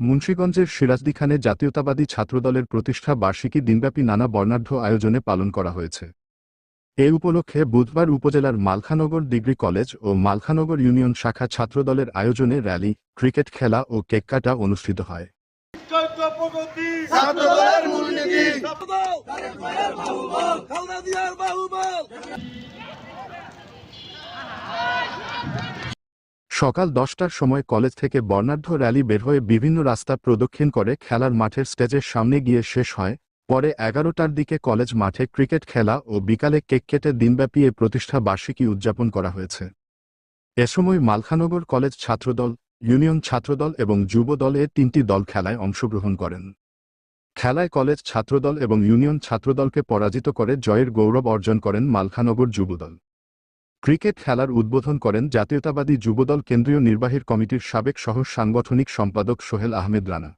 মুন্সীগঞ্জের সিরাজদি খানে জাতীয়তাবাদী ছাত্রদলের প্রতিষ্ঠা বার্ষিকী দিনব্যাপী নানা বর্ণাঢ্য আয়োজনে পালন করা হয়েছে। এ উপলক্ষে বুধবার উপজেলার মালখানগর ডিগ্রি কলেজ ও মালখানগর ইউনিয়ন শাখা ছাত্রদলের আয়োজনে র্যালি ক্রিকেট খেলা ও কেক কাটা অনুষ্ঠিত হয়। ছাত্রদলের মূলনীতি ছাত্রদল খালদা দিয়ার বাহুবল সকাল দশটার সময় কলেজ থেকে বর্ণাঢ্য র্যালি বের হয়ে বিভিন্ন রাস্তা প্রদক্ষিণ করে খেলার মাঠের স্টেজের সামনে গিয়ে শেষ হয়। পরে এগারোটার দিকে কলেজ মাঠে ক্রিকেট খেলা ও বিকালে কেক কেটে দিনব্যাপী এ প্রতিষ্ঠা বার্ষিকী উদযাপন করা হয়েছে। এ সময় মালখানগর কলেজ ছাত্রদল, ইউনিয়ন ছাত্রদল এবং যুব দল তিনটি দল খেলায় অংশগ্রহণ করেন। খেলায় কলেজ ছাত্রদল এবং ইউনিয়ন ছাত্রদলকে পরাজিত করে জয়ের গৌরব অর্জন করেন মালখানগর যুবদল ক্রিকেট খেলার উদ্বোধন করেন জাতীয়তাবাদী যুবদল কেন্দ্রীয় নির্বাহীর কমিটির সাবেক সহ সাংগঠনিক সম্পাদক সোহেল আহমেদ রানা।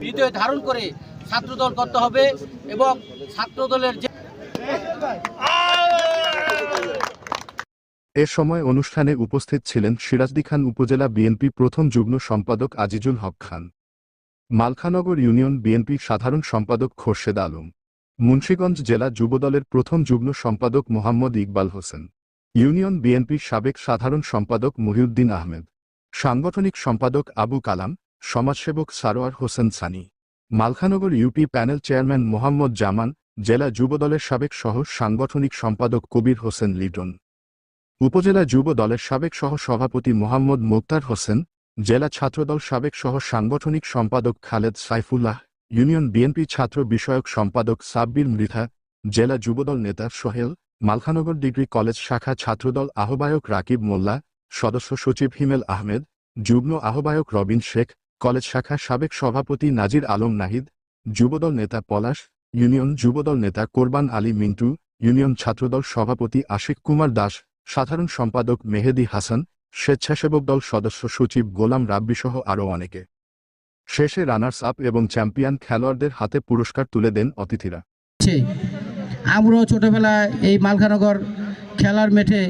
হৃদয়ে ধারণ করে ছাত্রদল করতে হবে এবং ছাত্রদলের যে এ সময় অনুষ্ঠানে উপস্থিত ছিলেন সিরাজদি খান উপজেলা বিএনপি প্রথম যুগ্ম সম্পাদক আজিজুল হক খান মালখানগর ইউনিয়ন বিএনপি সাধারণ সম্পাদক খোরশেদ আলম মুন্সীগঞ্জ জেলা যুবদলের প্রথম যুগ্ম সম্পাদক মোহাম্মদ ইকবাল হোসেন। ইউনিয়ন বিএনপির সাবেক সাধারণ সম্পাদক মহিউদ্দিন আহমেদ, সাংগঠনিক সম্পাদক আবু কালাম, সমাজসেবক Sarwar Hossain Sani, Malkhanagar UP panel chairman Mohammad Zaman, জেলা যুবদলের সাবেক সহ সাংগঠনিক সম্পাদক কবির হোসেন লিটন, উপজেলা যুব দলের সাবেক সহ সভাপতি মোহাম্মদ মোক্তার হোসেন, জেলা ছাত্রদল সাবেক সহ সাংগঠনিক সম্পাদক খালেদ সাইফুল্লাহ, ইউনিয়ন বিএনপি ছাত্র বিষয়ক সম্পাদক সাব্বির মৃধা, জেলা যুবদল নেতা সোহেল মালখানগর ডিগ্রি কলেজ শাখা ছাত্রদল আহ্বায়ক রাকিব মোল্লা, সদস্য সচিব হিমেল আহমেদ, যুগ্ম আহ্বায়ক রবিন শেখ, কলেজ শাখা সাবেক সভাপতি নাজির আলম নাহিদ, যুবদল নেতা পলাশ, ইউনিয়ন যুবদল নেতা কোরবান আলী মিন্টু, ইউনিয়ন ছাত্রদল সভাপতি আশিক কুমার দাস, সাধারণ সম্পাদক মেহেদি হাসান, স্বেচ্ছাসেবক দল সদস্য সচিব গোলাম রাব্বিসহ আরও অনেকে। শেষে রানার্স আপ এবং চ্যাম্পিয়ন খেলোয়াড়দের হাতে পুরস্কার তুলে দেন অতিথিরা। আমরাও ছোটোবেলায় এই মালখানগর খেলার মাঠে